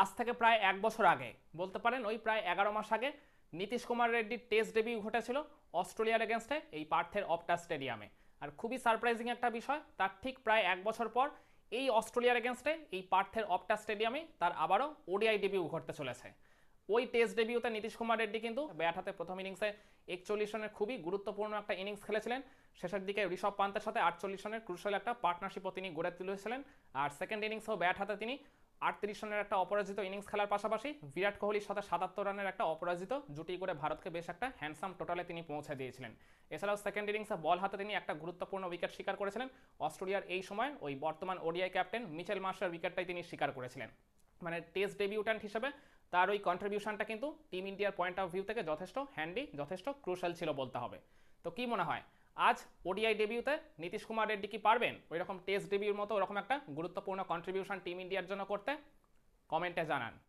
আজ থেকে প্রায় এক বছর আগে, বলতে পারেন ওই প্রায় এগারো মাস আগে নীতিশ কুমার রেড্ডির টেস্ট ডেবিউ ঘটেছিল অস্ট্রেলিয়ার এগেনস্টে এই পার্থের অপটা স্টেডিয়ামে আর খুবই সারপ্রাইজিং একটা বিষয়, তার ঠিক প্রায় এক বছর পর এই অস্ট্রেলিয়ার এগেনস্টে এই পার্থের অপটা স্টেডিয়ামে তার আবারও ওডিআই ডেবিউ ঘটতে চলেছে। ওই টেস্ট ডেবিউতে নীতিশ কুমার রেড্ডি কিন্তু ব্যাট হাতে প্রথম ইনিংসে একচল্লিশ রানের খুবই গুরুত্বপূর্ণ একটা ইনিংস খেলেছিলেন। শেষের দিকে ঋষভ পান্তের সাথে আটচল্লিশ রানের ক্রুশাল একটা পার্টনারশিপও তিনি গড়ে তুলেছিলেন। আর সেকেন্ড ইনিংসেও ব্যাট হাতে তিনি আটত্রিশ রানের একটা অপরাজিত ইনিংস খেলার পাশাপাশি বিরাট কোহলির সাথে সাতাত্তর রানের একটা অপরাজিত জুটি করে ভারতকে বেশ একটা হ্যান্ডসাম টোটালে তিনি পৌঁছে দিয়েছিলেন। এছাড়াও সেকেন্ড ইনিংসে বল হাতে তিনি একটা গুরুত্বপূর্ণ উইকেট শিকার করেছিলেন। অস্ট্রেলিয়ার এই সময় ওই বর্তমান ওডিআই ক্যাপ্টেন মিচেল মার্শের উইকেটটাই তিনি শিকার করেছিলেন। মানে টেস্ট ডেবিউট্যান্ট হিসেবে তার ওই কন্ট্রিবিউশনটা কিন্তু টিম ইন্ডিয়ার পয়েন্ট অফ ভিউ থেকে যথেষ্ট হ্যান্ডি যথেষ্ট ক্রুশাল ছিল বলতে হবে। তো কি মনে হয়? আজ ওডিআই ডেবিউতে নীতিশ কুমার রেড্ডি কি পারবেন? ওই রকম টেস্ট ডেবিউর মতো ওরকম একটা গুরুত্বপূর্ণ কন্ট্রিবিউশন টিম ইন্ডিয়ার জন্য করতে কমেন্টে জানান।